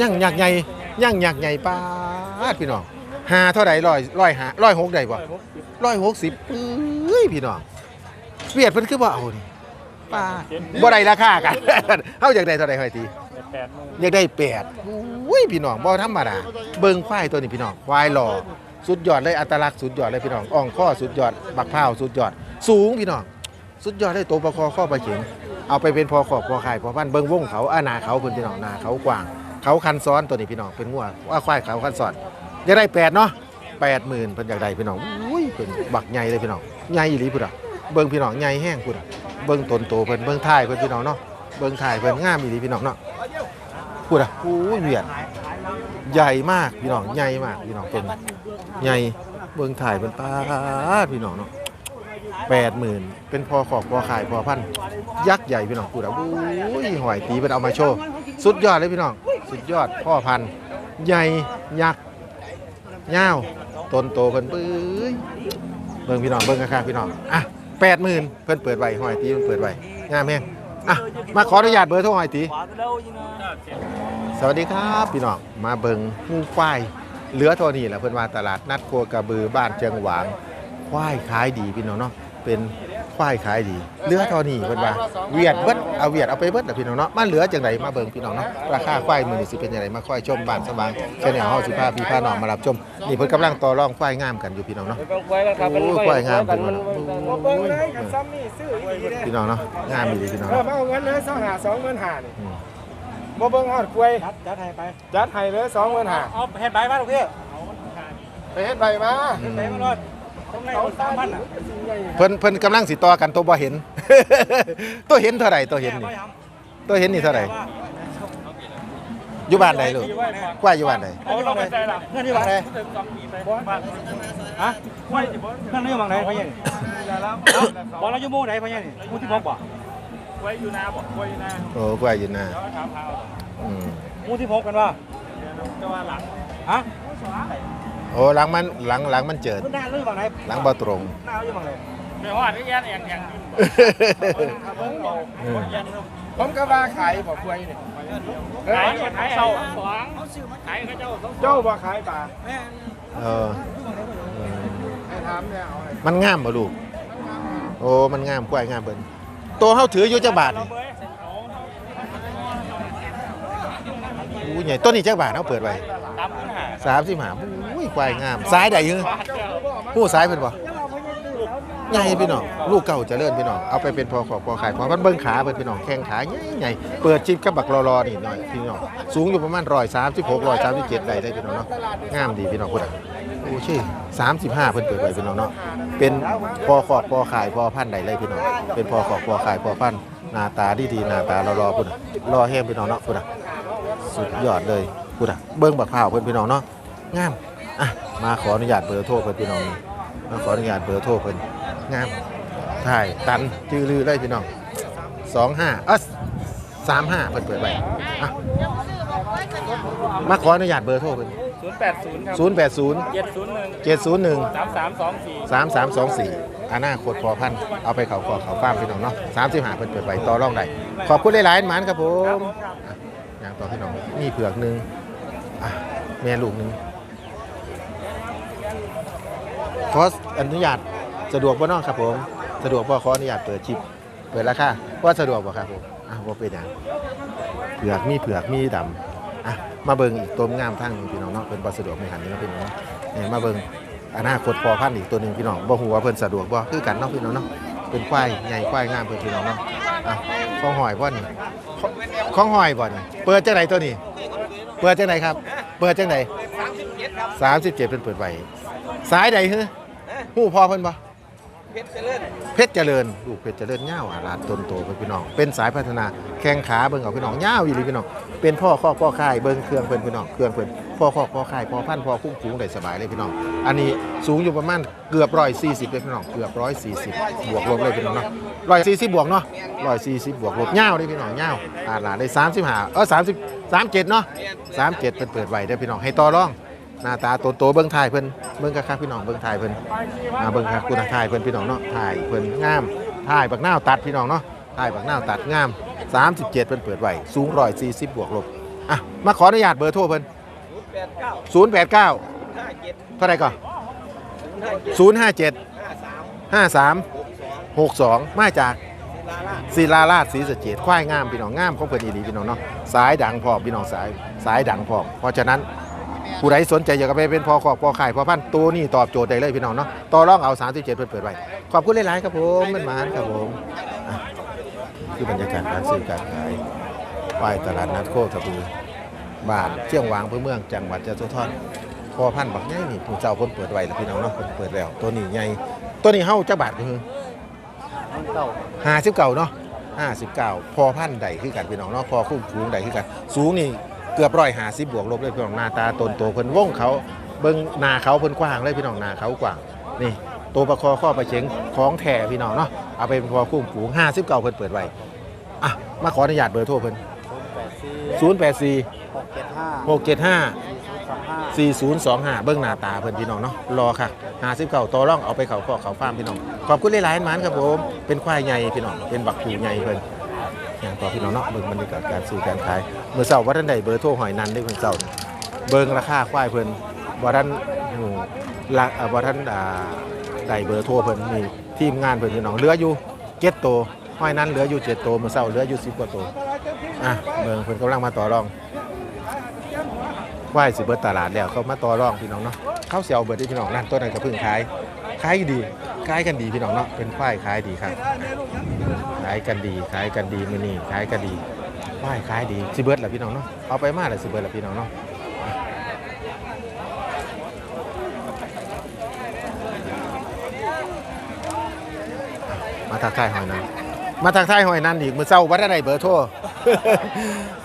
ย่างยักใหญ่ย่างยักใหญ่ป้าดพี่น้องหาเท่าไหร่ร้อยร้อยหาร้อยหกได้บ่ร้อยหกสิบเอ้ยพี่น้องเวียดเพิ่นคือบ่เอานี่ป้าบ่ได้ราคากัน เฮาอยากได้เท่าไหร่ค่อยตีอยากได้แปดอุ้ยพี่น้องบ่ธรรมดาเบิ่งควายตัวนี้พี่น้องควายหล่อสุดยอดเลยอัตลักษณ์สุดยอดเลยพี่น้องอ่องข้อสุดยอดบักพร้าสุดยอด สูงพี่น้องสุดยอดเลยตัวประคอข้อประเข็งเอาไปเป็นพอขอบพอขายพอพันเบิ่งวงเขาอานาเขาเพิ่นพี่น้องนาเขากว้าง เขาคันซ้อนตัวนี้พี่น้องเป็นงัวว่าควายเขาคันซ้อนอยากได้แปดเนาะแปดหมื่นเพิ่นอย่ากได้พี่น้องอุ้ยเป็นบักใหญ่เลยพี่น้องใหญ่อีหลีพุ่นอะเบิ่งพี่น้องใหญ่แห้งพุ่นอะเบิ่งต้นโตเพิ่นเบิ่งท้ายเพิ่นพี่น้องเนาะเบิ่งท้ายเพิ่นงามอีหลีพี่น้องเนาะพุ่นอะอุ้ยเวียนใหญ่มากพี่น้องใหญ่มากพี่น้องเป็นใหญ่เบิ่งถ่ายเป็นป้าพี่น้องเนาะแปดหมื่นเป็นพอขอบพอขายพอพันยักษ์ใหญ่พี่น้องพูดอะอุ้ยหอยตีเป็นเอามาโชว์สุดยอดเลยพี่น้อง สุดยอดพ่อพันธุ์ใหญ่ยักษ์ยาวต้นโตเพิ่นปื้ยเบิ่งพี่น้องเบิ่งข้างๆพี่น้องอะแปดหมื่นเพิ่นเปิดไว้หอยตีเพิ่นเปิดไว้งามแฮงอะมาขออนุญาตเบอร์โทรหอยตีสวัสดีครับพี่น้องมาเบิงงูควายเหลือเท่านี้แหละเพิ่นว่าตลาดนัดโคกระบือบ้านเชียงหวางควายขายดีพี่น้องเนาะเป็น ควายขายดีเหลือเท่านี้เพิ่นว่าเวียดเบิดเอาเวียดเอาไปเบิดนะพี่น้องเนาะมันเหลือจังไดมาเบิ่งพี่น้องเนาะราคาควายมื้อนี้สิเป็นจังไดมาค่อยชมบ้านสว่างแค่แนวเฮาสิพาพี่พาน้องมารับชมนี่เพิ่นกำลังต่อรองควายงามกันอยู่พี่น้องเนาะควายกันครับโอ้ควายงามเป็นวะบ่เบิ่งเลยกับซ้ำนี่ซื้ออีกทีเด้พี่น้องเนาะงามดีพี่น้องเออเนาะมาเอาเงินเลยสองหาสองหมื่นห้านี่อืมบ่เบิ่งฮอดกล้วยจัดจัดให้ไปจัดให้เลยสองหมื่นห้าเอาเฮ็ดใบมาลูกพี่ไปเฮ็ดใบมาอืมใบมารอดตรงไหนสามพันอะ เพิ่นเพิ่นกำลังสิต่อกันตัวบ่เห็น ตัวเห็นเท่าไหร่ตัวเห็นนี่ตัวเห็นนี่เท่าไหร่อยู่บ้านใดลูกกว่าอยู่บ้านใดเอาลงไปใส่ละเพื่อนที่บังไหนฮะเพื่อนที่บังไหนพ่อใหญ่บอกเราอยู่หมู่ไหนพ่อใหญ่หมู่ที่พกบ่ไว้อยู่นาบ่ไว้อยู่นาโอ้กว่าอยู่หน้าเดี๋ยวถามหาเอาอืมหมู่ที่พกกันว่าจะว่าหลังฮะ โอ้หลังมันหลังหลังมันเจิด หน้าหรือบังไหนหลังบ่ตรง หน้าอยู่บังไหนไม่ฮอดนี่ยันแองแองผมก็ว่าขายบ่กล้วยนี่ขายขายเศร้าสองขายเขาเจ้าเจ้าบ่ขายป่าเอออืมให้ถามเนี่ยเอาให้มันงามบ่ลูก โอ้ มันงามกล้วยงามเบิ่นตัวเฮาถืออยู่จักบาทนี่อู้ใหญ่ต้นนี้จักบาทเฮาเปิดไว้ตามขึ้นหา35อุ้ ยควายงามซ้ายใดยือฮู้ซ้ายเพิ่นบ่ใหญ่พี่น้องลูกเก่าจะเจริญพี่น้องเอาไปเป็นพอขอพอขายพอมันเบิ้งขาเพิ่นพี่น้องแข้งขาใหญ่ใหญ่เปิดจิบกับบักรอๆนี่หน่อยพี่น้องสูงอยู่ประมาณ136 137ได้ได้พี่น้องเนาะงามดีพี่น้องพุ่นอะโอ้ชื่อ35เพิ่นเปิดไว้พี่น้องเนาะเป็นพอขอพอขายพอพันใดเลยพี่น้องเป็นพอขอพอขายพอพันหน้าตาดีๆหน้าตารอๆพุ่นน่ะรอแห้งพี่น้องเนาะพุ่นอะสุดยอดเลยพุ่นอะเบิ้งบักพร้าวเพิ่นพี่น้องเนาะงาม อะมาขออนุญาตเบอร์โทรเพิ่นพี่น้องนี่มาขออนุญาตเบอร์โทรเพิ่นงามถ่ายตันจือลือเลยพี่น้องสองห้าเออสามห้าเปิดเปิดไปอะมาขออนุญาตเบอร์โทรเป็นศูนย์แปดศูนย์ครับศูนย์แปดศูนย์เจ็ดศูนย์หนึ่งเจ็ดศูนย์หนึ่งสามสามสองสี่สามสามสองสี่อาณาโคตรพอพันธุ์เอาไปเขาขอเขาฟ้าร์มพี่น้องเนาะสามสิบห้าเปิดเปิดไปต่อรองได้ขอบคุณหลายๆหมันครับผมอะอย่างต่อพี่น้องมีเผือกหนึ่งอะแม่ลูกหนึ่ง ขออนุญาตสะดวกบ่น้องครับผม สะดวกบ่ขออนุญาตเปิดชิปเปิดราคาว่าสะดวกบ่ครับผมอะว่าเป็นอย่างเผือกมีเผือกมีดำอะมาเบิ่งอีกตัวงามทั้งนึงพี่น้องเนาะเป็นบ่สะดวกในหันนี้เนาะพี่น้องเนาะเนี่ยมาเบิ่งอนาคตพอพันธุ์อีกตัวหนึ่งพี่น้องบ่ฮู้ว่าเพิ่นสะดวกบ่คือกันเนาะพี่น้องเนาะเป็นควายใหญ่ควายงามเพิ่นพี่น้องเนาะอะของหอยบ่นี่ของของหอยบ่นี่เปิดจังไดตัวนี้เปิดจังไดครับ เปิดจังได37เป็นเปิดไว้สายใดฮึ ฮู้พอเพิ่นบ่เพชรเจริญลูกเพชรเจริญเง่าวอาลาดต้นโตเพิ่นพี่น้อง เป็นสายพัฒนาแข้งขาเบิ่งเอาพี่น้องเง่าวอีหลีพี่น้อง เป็นพ่อข้อพ่อค่ายเบิ่งเครื่องเพิ่นพี่น้องเครื่องเพิ่นพ่อข้อพ่อค่ายพ่อพันธุ์พ่อคุ้มฟูงได้สบายเลยพี่น้อง อันนี้สูงอยู่ประมาณเกือบ140เลยพี่น้องเกือบ140บวกลบเลยพี่น้องเนาะ140บวกเนาะ140บวกลบเง่าวเลยพี่น้องเง่าวอาลาดได้35เออ30 37เนาะ37เพิ่นเปิดไว้เด้อพี่น้องให้ต่อรอง หน้าตาโตโตๆเบิ่งถ่ายเพิ่นเบิ่งคักๆพี่น้องเบิ่งถ่ายเพิ่นอ่าเบิ่งครับคุณถ่ายเพิ่นพี่น้องเนาะถ่ายเพิ่นงามถ่ายบักหน้าตัดพี่น้องเนาะถ่ายบักหน้าตัดงาม 37เพิ่นเปิดไว้สูง140บบวกลบอะมาขออนุญาตเบอร์โทรเพิ่นแปดเก้าศูนย์แปดเก้าเท่าไหร่ก่อนศูนย์ห้าเจ็ดห้าสามห้าสามหกสองมาจากลาล่าศิลาราชศรีสะเกดควายงามพี่น้องงามของเพิ่นอีหลีพี่น้องเนาะสายดังพร้อมพี่น้องสายสายดังพร้อมเพราะฉะนั้น ผู้ใดสนใจอยากจะไปเป็นพอขอบพอขายพอพันตัวนี้ตอบโจทย์ได้เลยพี่น้องเนาะต่อรองเอา 37 เพิ่นเปิดไว้ขอบคุณหลายๆครับผมมันหมานครับผมอะคือบรรยากาศการซื้อการขายควายตลาดนัดโคกระบือบ้านเชียงหวางเพื่อเมืองจังหวัดยะโสธรพอพันธุ์บักใหญ่นี่ผู้เจ้าเพิ่นเปิดไว้แล้วพี่น้องเนาะเพิ่นเปิดแล้วตัวนี้ใหญ่ตัวนี้เฮาจักบาทคือ เก้าห้าสิบเก้าเนาะห้าสิบเก้าพอพันใดคือกันพี่น้องเนาะพอคุ้มฟูงใดคือกัน สูงนี่ เกือบร้อยหาสิบบวกลบเลยพี่น้องหน้าตาตนโตเพิ่นว่งเขาเบิ่งหน้าเขาเพิ่นกว้างเลยพี่น้องหน้าเขากว้างนี่ตัวประคอข้อประเชงของแท้พี่น้องเนาะเอาไปเป็นพอคุ้มฟูงห้าสิบเก้าเพิ่นเปิดไว้อะมาขออนุญาตเบอร์โทรเพิ่นศูนย์แปดสี่ศูนย์แปดสี่หกเจ็ดห้าหกเจ็ดห้าสองห้าสี่ศูนย์สองห้าเบิ้งหน้าตาเพิ่นพี่น้องเนาะรอค่ะห้าสิบเก้าต่อร่องเอาไปเขาข้อเขาฟาร์มพี่น้อง ขอบคุณหลายๆมานครับผม เป็นควายใหญ่พี่น้อง เป็นบักผูใหญ่เพิ่น อย่างต่อพี่น้องเนาะเบิ่งบรรยากาศการซื้อการขายเมื่อเช้าว่าท่านใดเบอร์โทรหอยนันได้เพิ่นเช้าเบิ่งราคาควายเพิ่นบ่ท่านหูละเอ่อบ่ท่านอ่าได้เบอร์โทรเพิ่นมีทีมงานเพิ่นพี่น้องเหลืออยู่7ตัวหอยนันเหลืออยู่7ตัวเมื่อเช้าเหลืออยู่10กว่าตัวอะเบิ่งเพิ่นกำลังมาต่อรองควายสิเบิดตลาดแล้วเขามาต่อรองพี่น้องเนาะเขาสิเอาเบิดที่พี่น้องนั่นตัวนั้นก็เพิ่งขายขายดี ขายกันดีพี่น้องเนาะเป็นควายขายดีครับขายกันดีขายกันดีมือนี่ขายกันดีว่ายขายดีสิเบิร์ดแหละพี่น้องเนาะเอาไปมาเลยสิเบิร์ดแหละพี่น้องเนาะมาทักทายหอยนั้นมาทักทายหอยนั้นอีกมือเศร้าวัดอะไรเบอร์โทร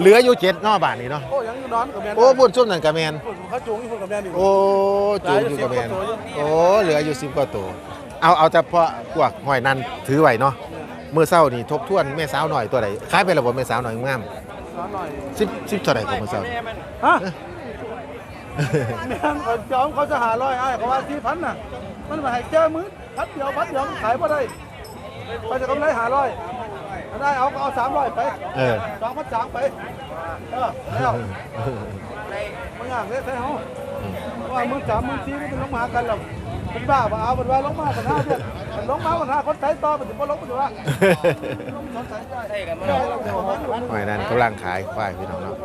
เหลืออยู่เจ็ดเนอบาทนี่เนาะโอ้ยังอยู่นอนกับแม่โอ้พูดซุ่มนั่นกะแมนเขาจูงอยู่กับแม่นี่โอ้จูงอยู่กะแมนโอ้เหลืออยู่สิบกว่าตัว เอาเอาแต่พาะพวกหอยนั้นถือไว้เนาะเมื่อเศร้านี่ทบทวนแม่สาวหน่อยตัวไหนคล้ายไประบบแม่สาวหน่อยงามนอนหน่อยสิบสิบเท่าไหร่ของมือเศร้าฮะแม่งเขาจอมเขาจะหาร้อยไอ้เขาว่าสี่พันน่ะ มันมาให้เจอมือพัดเดียวพัดเดียวมันขายพอได้เขาจะกำไรหาร้อยถ้าได้เอาก็เอาสามร้อยไปเออสองพันสามไปเออแล้วมันงานเลยใช่เขาว่ามือสามมือสี่มันเป็นลงมาหากันหรอก เป็นบ้าป่ะเอาเป็นว่าลงมาปัญหาเพื่อนมันลงมาปัญหาคนไทยต่อมันถึงว่าลงมันถึงว่าใช่กันมั้งหอยนั้นกำลังขายควายพี่น้องเนาะ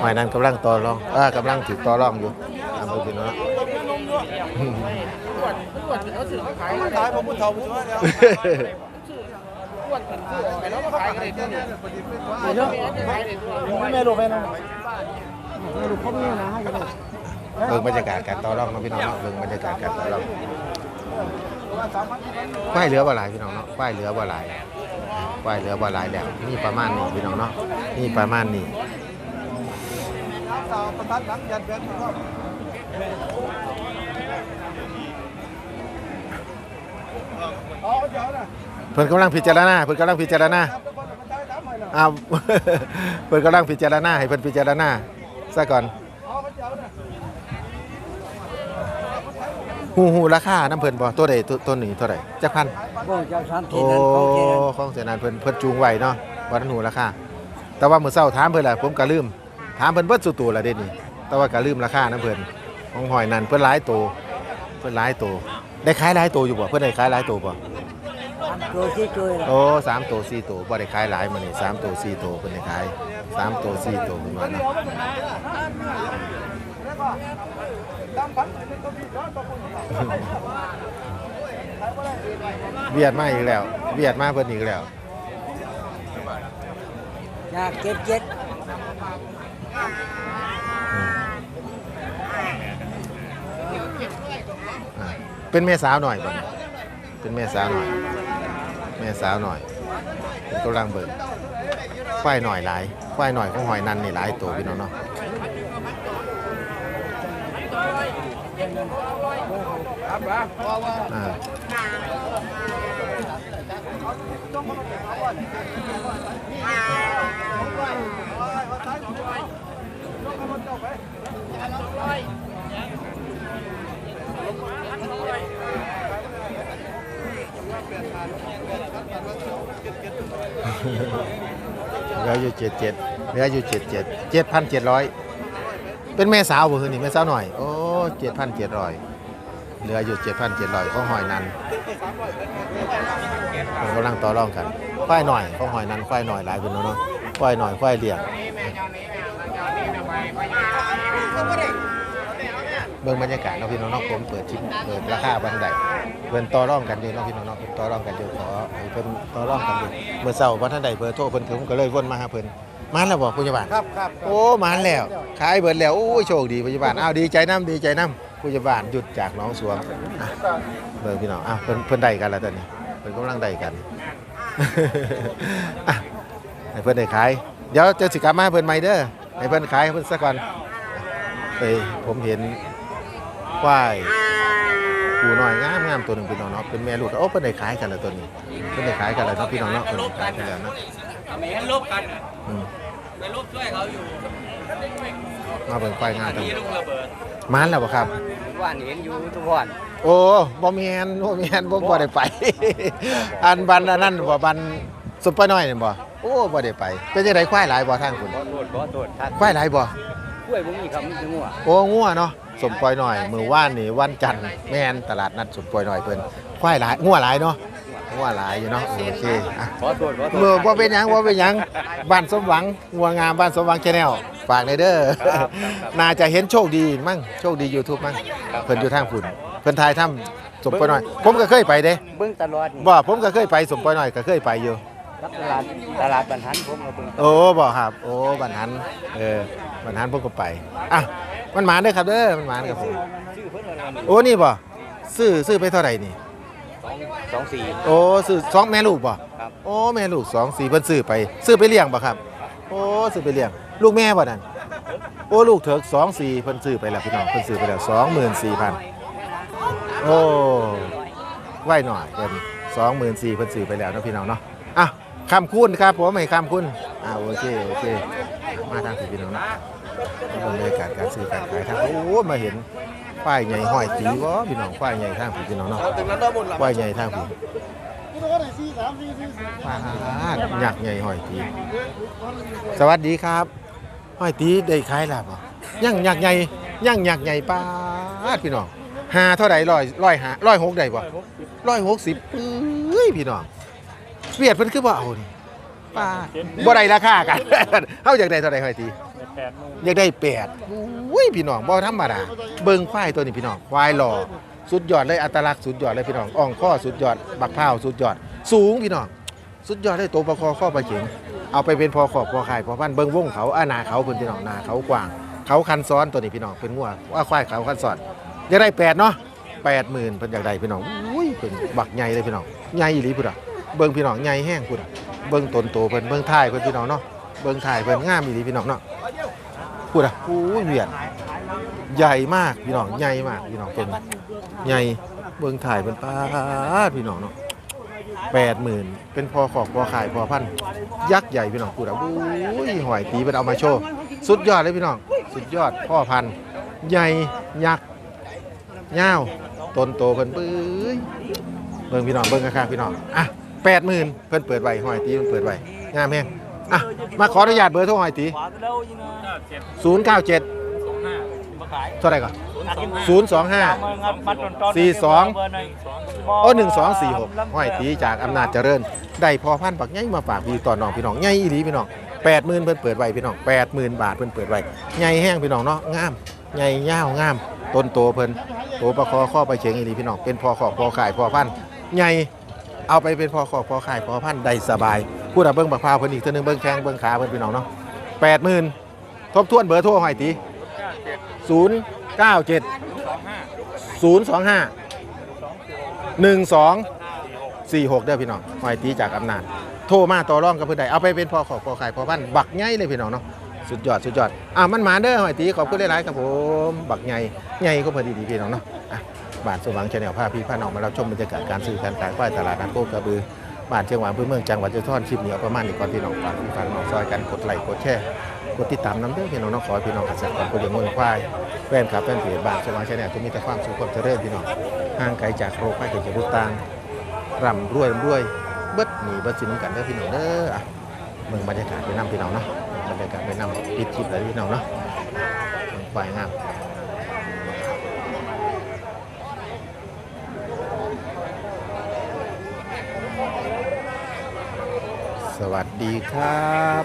หอยนั้นกำลังต่อรองเออกำลังถือต่อรองอยู่ตามเบอร์พี่น้องเนาะขายผมมุนเท่ามุนว่าแล้วแม่ลูกแม่น้องแม่ลูกเขาไม่นะให้กันเบิ่งบรรยากาศการต่อรองเนาะพี่น้องเนาะเบิ่งบรรยากาศการต่อรองควายเหลือบ่หลายพี่น้องเนาะควายเหลือบ่หลายควายเหลือบ่หลายแล้วนี่ประมาณนี้พี่น้องเนาะนี่ประมาณนี้สาวนี่เพิ่นกำลังพิจารณาเพิ่นกำลังพิจารณาครับทุกคนมันได้ตามใหม่ละอ้าวเพิ่นกำลังพิจารณาให้เพิ่นพิจารณาซะก่อน อ๋อเขาเดี๋ยวนะ ฮู้ฮู้ราคาน้ำเพิ่นบ่ตัวใดตัวตัวนี้เท่าไหร่จักพันบ่เจ้าสันโอ้ของเสียนานเพิ่นเพิ่นจูงไว้เนาะบ่ทันฮู้ราคาแต่ว่ามื้อเช้าถามเพิ่นล่ะผมก็ลืม ถามเพิ่นเบิดสุตัวละเด้นี่แต่ว่าก็ลืมราคานํเพิ่นของหอยนั่นเพิ่นหลายตัวเพิ่นหลายตัวได้ขายหลายตัวอยู่บ่เพิ่นได้ขายหลายตัวบ่ตัวที่ตัวโอ้สามตัวสี่ตัวบ่ได้ขายหลายมื้อนี้สามตัวสี่ตัวเพิ่นได้ขายสามตัวสี่ตัวเพิ่นว่าเนาะตามพัน เป็นตัวพี่ร้อนตัวคนเวียดมาอีกแล้วเวียดมาเพิ่นอีกแล้วอยากเจ็ดเจ็ดอ่าเป็นแม่สาวหน่อยบ่เป็นแม่สาวหน่อย แม่สาวหน่อยเป็นกำลังเบิ่งควายหน่อยหลายควายหน่อยของหอยนันนี่หลายตัวพี่น้องเนาะ อ่าเหลืออยู่เจ็ดเจ็ดเหลืออยู่เจ็ดเจ็ดเจ็ดพันเจ็ดร้อยเป็นแม่สาวบ่คือนี่แม่สาวหน่อยโอ้ เจ็ดพันเจ็ดร้อยเหลืออยู่เจ็ดพันเจ็ดร้อยของหอยนันกำลังต่อรองกันควายหน่อยของหอยนันควายหน่อยหลายคนแล้วเนาะควายหน่อยควายเลี้ยงเบิ่งบรรยากาศเนาะพี่น้องผมเปิดชิ้นเปิดราคาบันไดเพิ่นต่อรองกันอยู่เนาพี่น้องเนาะเพิ่นต่อรองกันอยู่ขอเพิ่นต่อรองกันอยู่เมื่อเช้าวันท่านใดเบอร์โทรเพิ่นถึงผมก็เลยวนมาหาเพิ่น มาแล้วบ่ผู้ใหญ่บ้านครับครับโอ้มาแล้วขายเบิดแล้วโอ้ยโชคดีผู้ใหญ่บ้านอ้าวดีใจน้ำดีใจน้ำผู้ใหญ่บ้านหยุดจากหน้องสวงอะเบิ่งพี่น้องอ้าวเพิ่นเพิ่นได้กันแล้วตอนนี้เพิ่นกำลังได้กันอะให้เพิ่นได้ขายเดี๋ยวเจะสิกลับมาให้เพิ่นใหม่เด้อให้เพิ่นขายให้เพิ่นซะก่อนเอ้ยผมเห็นควายปูน้อยงามงามตัวหนึ่งพี่น้องเนาะเป็นแม่ลูกโอ้เพิ่นได้ขายกันแล้วตัวนี้เพิ่นได้ขายกันแล้วเนาะพี่น้องเนาะเพิ่นได้ขายกันแล้วเนาะ ไม่เห็นลบกันน่ะอืมไปลบช่วยเขาอยู่มาเบิ่งควายงามตัวมีนี้ลูกระเบิดมานแล้วบ่ครับ ว่านเห็นอยู่ทุกวันโอ้บ่แม่นบ่แม่นบ่บ่ได้ไป อันบันอันนั้นบ่บันสุปเปอร์น้อยนี่บ่โอ้บ่ได้ไป เป็นจังไดควายหลายบ่ทางคุณบ่โดดบ่โดดทัดควายหลายบ่กล้วยบ่มีคำมีแต่งัวโอ้งัวเนาะสมปล่อยหน่อย มื้อว่านนี่วันจันทร์แม่นตลาดนัดสมปล่อยหน่อยเพิ่นควายหลายงัวหลายเนาะ งัวหลายอยู่เนาะโอเคอะบ่โดดบ่โดดเมื่อบ่เป็นหยังบ่เป็นหยังบ้านสมหวังงัวงามบ้านสมหวัง Channel ฝากในอยเด้อน่าจะเห็นโชคดีมั้งโชคดี YouTube มั้งเพิ่นอยู่ทางฝุ่นเพิ่นถ่ายทำสมปล่อยหน่อย ผมก็เคยไปเด้เบิ่งตลอดนี่บ่ผมก็เคยไปสมปอยหน่อยก็เคยไปอยู่รับตลาดตลาดบรรทันผมก็เบิ่งโอ้บ่ครับ โอ้บันหันเออบันหันผมก็ไปอะมันหมาเด้อครับเด้อมันหมาครับผมชื่อเพิ่นอะไรนี่โอ้นี่บ่ซื้อซื้อไปเท่าไหร่นี่ สองสี่ โอ้ซื้อสองแม่ลูกบ่ครับ โอ้แม่ลูกสองสี่เพิ่นซื้อไป ซื้อไปเลี้ยงบ่ครับ โอ้ซื้อไปเลี้ยง ลูกแม่บ่นั่นโอ้ลูกเถิกสองสี่เพิ่นซื้อไปแล้วพี่น้องเพิ่นซื้อไปแล้วสองหมื่นสี่พันโอ้ไหวหน่อยเพิ่นสองหมื่นสี่เพิ่นซื้อไปแล้วเนาะพี่น้องเนาะอะคำคุณครับผมให้คำคุณอ่าโอเคโอเคมาทางที่พี่น้องเนาะมาเบิ่งบรรยากาศการซื้อการขายทางโอ้มาเห็น ป้ายใหญ่ห้อยตีวะพี่น้องป้ายใหญ่ทางพี่น้องเนาะป้ายใหญ่ทางพี่ป้าดหยักใหญ่ห้อยตีสวัสดีครับห้อยตีได้ขายแล้วบ่ยังหยักใหญ่ยังหยักใหญ่ป้าดพี่น้องหาเท่าใดร้อยร้อยหาร้อยหกได้บ่ร้อยหกสิบเอ้ยพี่น้องเวียดเพิ่นคือบ่เอานี่ป้าดบ่ได้ราคากันเฮาอยากได้เท่าใดห้อยตีแปดหมื่นอยากได้แปด อุ้ยพี่น้องบ่ธรรมดาเบิ่งควายตัวนี้พี่น้องควายหล่อสุดยอดเลยอัตลักษณ์สุดยอดเลยพี่น้องอ่องข้อสุดยอด บักพร้าสุดยอด สูงพี่น้องสุดยอดเลยตัวประคอข้อประเข็งเอาไปเป็นพอขอบพอขายพอพันเบิ่งวงเขาอานาเขาเพิ่นพี่น้องนาเขากว้าง เขาคันซ้อนตัวนี้พี่น้องเป็นงัวว่าควายเขาคันซ้อนอยากได้แปดเนาะแปดหมื่นเพิ่นอยากได้พี่น้องอุ้ยเป็นบักใหญ่เลยพี่น้องใหญ่อีหลีพุ่นอะเบิ่งพี่น้องใหญ่แห้งพุ่นอะเบิ่งตนโตเพิ่นเบิ่งท้ายเพิ่นพี่น้องเนาะเบิ่งท้ายเพิ่นงามอีหลีพี่น้องเนาะ พูดอะโอ้ยเวียนใหญ่มากพี่น้องใหญ่มากพี่น้องเป็นใหญ่เบิ่งถ่ายเป็นป้าพี่น้องเนาะแปดหมื่นเป็นพอขอบพอขายพอพันยักษ์ใหญ่พี่น้องพูดอะโอ้ยหอยตีเป็นเอามาโชว์สุดยอดเลยพี่น้อง สุดยอดพ่อพันใหญ่ยักษ์ยาวต้นโตเพิ่นปื้ยเบิ่งพี่น้องเบิ่งข้างๆพี่น้องอะแปดหมื่นเพิ่นเปิดไว้หอยตีเพิ่นเปิดไว้งามแฮง อะมาขออนุญาตเบอร์โทรหอยตีศูนย์เก้าเจ็ดสองห้ามาขายเท่าไหร่ก่อนศูนย์สองห้าสี่สองโอ้หนึ่งสองสี่หกห้อยตีจากอำนาจเจริญ ได้พอพันปักใหญ่มาฝากพี่ต่อน้องพี่น้องใหญ่อีหลีพี่น้องแปดหมื่นเพิ่นเปิดไว้พี่น้องแปดหมื่นบาทเพิ่นเปิดไว้ใหญ่แห้งพี่น้องเนาะงามใหญ่ยาวงาม ต้นโตเพิ่นโตประคอข้อไปเฉียงอีหลีพี่น้องเป็นพอขอพอขายพอพันใหญ่เอาไปเป็นพอขอพอขายพอพันได้สบาย พูดอะเบิ้งบักพร้าวเพิ่นอีกเท่านึงเบิ้งแข้งเบิ้งขาเพิ่นพี่น้องเนาะแปดหมื่นทบทวนเบอร์โทรหอยตีศูนย์เก้าเจ็ดศูนย์สองห้าหนึ่งสองสี่หกเด้อพี่น้องหอยตีจากอำนาจโทรมาต่อรองกับเพื่อนใดเอาไปเป็นพอขอบพอขายพอพันบักใหญ่เลยพี่น้องเนาะสุดยอดสุดยอดอะมันหมาเด้อหอยตีขอบคุณหลายๆครับผมบักใหญ่ใหญ่ก็พอดีๆพี่น้องเนาะอะบ้านสว่างชาแนลพาพี่พาน้องมารับชมบรรยากาศการซื้อการขายควายตลาดนัดโคกระบือ บ้านเชียงหวานพื้นเมืองจังหวัดจะทอนคลิปเหนียวประมาณนี้ก่อนพี่น้องฝากพี่ฝากน้องซอยกันกดไลค์กดแชร์กดติดตามน้ำเด้อพี่น้องเนาะขอให้พี่น้องเกษตรกรคนเลี้ยงงูควายแฟนคลับแฟนเพจบ้านสว่างชาแนลทุกมีแต่ความสุขความเจริญพี่น้องห่างไกลจากโรคภัยไข้เจ็บทุต่างร่ำรวยร่ำรวยเบิดหนีเบิดสินำกันเด้อพี่น้องเด้ออะเมืองบรรยากาศไปนำพี่น้องเนาะบรรยากาศไปนำปิดทิพย์เลยพี่น้องเนาะเบิ่งควายงาม สวัสดีครับ